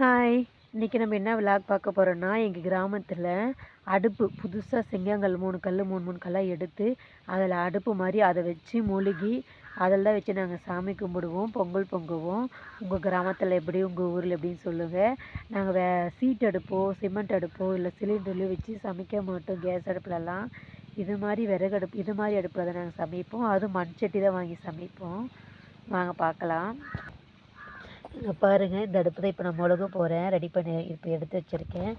Hi இன்றைக்கி நம்ம என்ன விளாக் பார்க்க போகிறோன்னா எங்கள் கிராமத்தில் அடுப்பு புதுசாக செங்கங்கல் மூணு கல் மூணு மூணு கல்லாக எடுத்து அதில் அடுப்பு மாதிரி அதை வச்சு மூழ்கி அதில் தான் வச்சு நாங்கள் சாமி கும்பிடுவோம் பொங்கல் பொங்குவோம். உங்கள் கிராமத்தில் எப்படி உங்கள் ஊரில் எப்படின்னு சொல்லுங்கள் நாங்கள் வே சீட் அடுப்போ சிமெண்ட் அடுப்போ இல்லை சிலிண்டர்லையோ வச்சு சமைக்க மாட்டோம் கேஸ் அடுப்புலலாம். இது மாதிரி விறகு அடுப்பு இது மாதிரி அடுப்பில் தான் நாங்கள் சமைப்போம். அதுவும் மண் சட்டி தான் வாங்கி சமைப்போம். வாங்க பார்க்கலாம். இங்கே பாருங்கள் இந்த அடுப்பு தான் இப்போ நான் மொழுக போகிறேன் ரெடி பண்ணி இப்போ எடுத்து வச்சுருக்கேன்.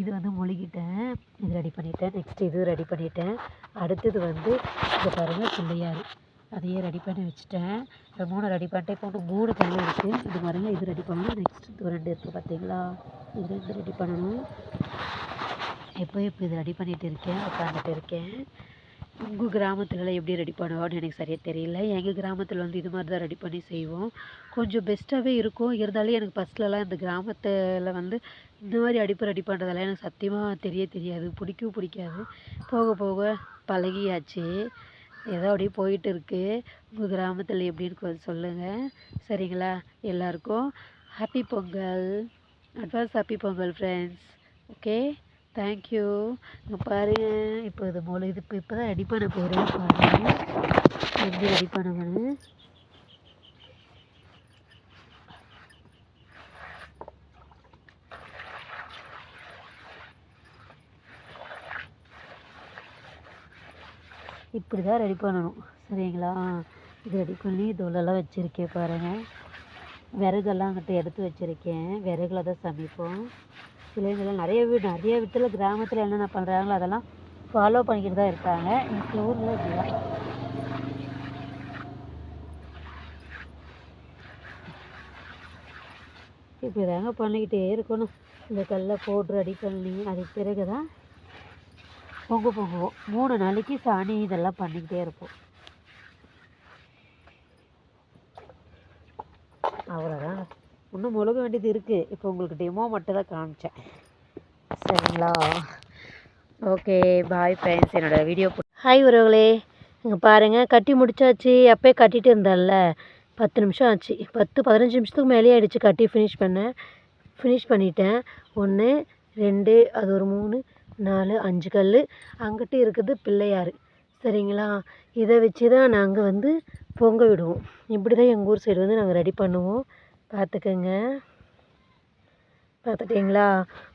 இது வந்து மொழுகிட்டேன். இது ரெடி பண்ணிட்டேன். நெக்ஸ்ட் இது ரெடி பண்ணிட்டேன். அடுத்தது வந்து இங்கே பாருங்கள் பிள்ளையார் அதையே ரெடி பண்ணி வச்சுட்டேன். இப்போ மூணு ரெடி பண்ணிட்டேன். இப்போ ஒன்று மூணு கல் இருக்குது இது பாருங்கள் இது ரெடி பண்ணணும். நெக்ஸ்ட் இது ரெண்டு இருக்குது பார்த்தீங்களா இது ரெண்டு ரெடி பண்ணணும். எப்போ இப்போ இது ரெடி பண்ணிகிட்டு இருக்கேன். உட்காந்துட்டு இருக்கேன். உங்கள் கிராமத்துலலாம் எப்படி ரெடி பண்ணுவான்னு எனக்கு சரியாக தெரியல. எங்கள் கிராமத்தில் வந்து இது மாதிரி தான் ரெடி பண்ணி செய்வோம். கொஞ்சம் பெஸ்ட்டாகவே இருக்கும். இருந்தாலும் எனக்கு ஃபஸ்ட்லலாம் இந்த கிராமத்தில் வந்து இந்த மாதிரி அடுப்பு ரெடி பண்ணுறதெல்லாம் எனக்கு சத்தியமாக தெரிய தெரியாது. பிடிக்கும் பிடிக்காது. போக போக பழகியாச்சு. ஏதோ அப்படியே போயிட்டு இருக்குது உங்கள் கிராமத்தில் எப்படின்னு கொஞ்சம் சொல்லுங்கள் சரிங்களா? எல்லாருக்கும் happy Pongal. Advance happy Pongal friends okay thank you இங்கே பாருங்கள் இப்போ இது மூளை இது இப்போ இப்போ தான் ரெடி பண்ண போகிறேன் பாருங்கள் எப்படி ரெடி பண்ணுங்க இப்படி தான் ரெடி பண்ணணும். சரிங்களா? இது ரெடி பண்ணி இதெல்லாம் வச்சுருக்கேன் பாருங்கள் விறகெல்லாம் அங்கிட்ட எடுத்து வச்சுருக்கேன். விறகுல தான் சமைப்போம். பிள்ளைங்களாம் நிறைய வீடு நிறைய வீட்டில் கிராமத்தில் என்னென்ன பண்ணுறாங்களோ அதெல்லாம் ஃபாலோ பண்ணிக்கிட்டு தான் இருக்காங்க. எங்கள் ஊரில் இப்படிதான். இப்படி தாங்க பண்ணிக்கிட்டே இருக்கணும். இந்த கல்லை போட்டு ரெடி பண்ணி அதுக்கு பிறகு தான் பொங்க பொங்குவோம். மூணு நாளைக்கு சாணி இதெல்லாம் பண்ணிக்கிட்டே இருப்போம். இன்னும் முழுக வேண்டியது இருக்குது இப்போ உங்களுக்கு டெமோ மட்டும் தான் காமிச்சேன். சரிங்களா? ஓகே பாய் ஃப்ரெண்ட்ஸ் என்னோடய வீடியோ ஹாய் உறவுகளே. இங்கே பாருங்கள் கட்டி முடிச்சாச்சு. அப்போயே கட்டிட்டு இருந்தேன்ல. பத்து நிமிஷம் ஆச்சு. பத்து பதினஞ்சு நிமிஷத்துக்கு மேலேயே ஆகிடுச்சு கட்டி ஃபினிஷ் பண்ணேன் ஃபினிஷ் பண்ணிட்டேன். ஒன்று ரெண்டு அது ஒரு மூணு நாலு அஞ்சு கல் அங்கிட்டு இருக்குது பிள்ளையார். சரிங்களா? இதை வச்சு தான் நாங்கள் வந்து பொங்க விடுவோம். இப்படி தான் எங்கள் ஊர் சைடு வந்து நாங்கள் ரெடி பண்ணுவோம். பார்த்துக்கங்க. பார்த்துட்டிங்களா?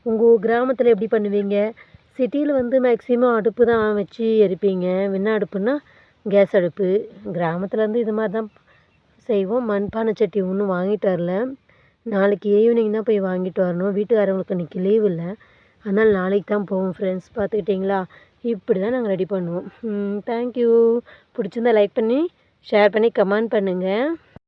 உங்கள் கிராமத்தில் எப்படி பண்ணுவீங்க? சிட்டியில் வந்து மேக்ஸிமம் அடுப்பு தான் வச்சு எரிப்பீங்க. என்ன அடுப்புன்னா கேஸ் அடுப்பு. கிராமத்தில் வந்து இது மாதிரி தான் செய்வோம். மண்பானை சட்டி ஒன்றும் வாங்கிட்டு வரல. நாளைக்கு ஈவினிங் தான் போய் வாங்கிட்டு வரணும். வீட்டுக்காரவங்களுக்கு இன்றைக்கி லீவ் இல்லை. அதனால் நாளைக்கு தான் போவோம் ஃப்ரெண்ட்ஸ் பார்த்துக்கிட்டிங்களா? இப்படி தான் நாங்கள் ரெடி பண்ணுவோம் தேங்க்யூ பிடிச்சிருந்தா லைக் பண்ணி ஷேர் பண்ணி கமெண்ட் பண்ணுங்கள்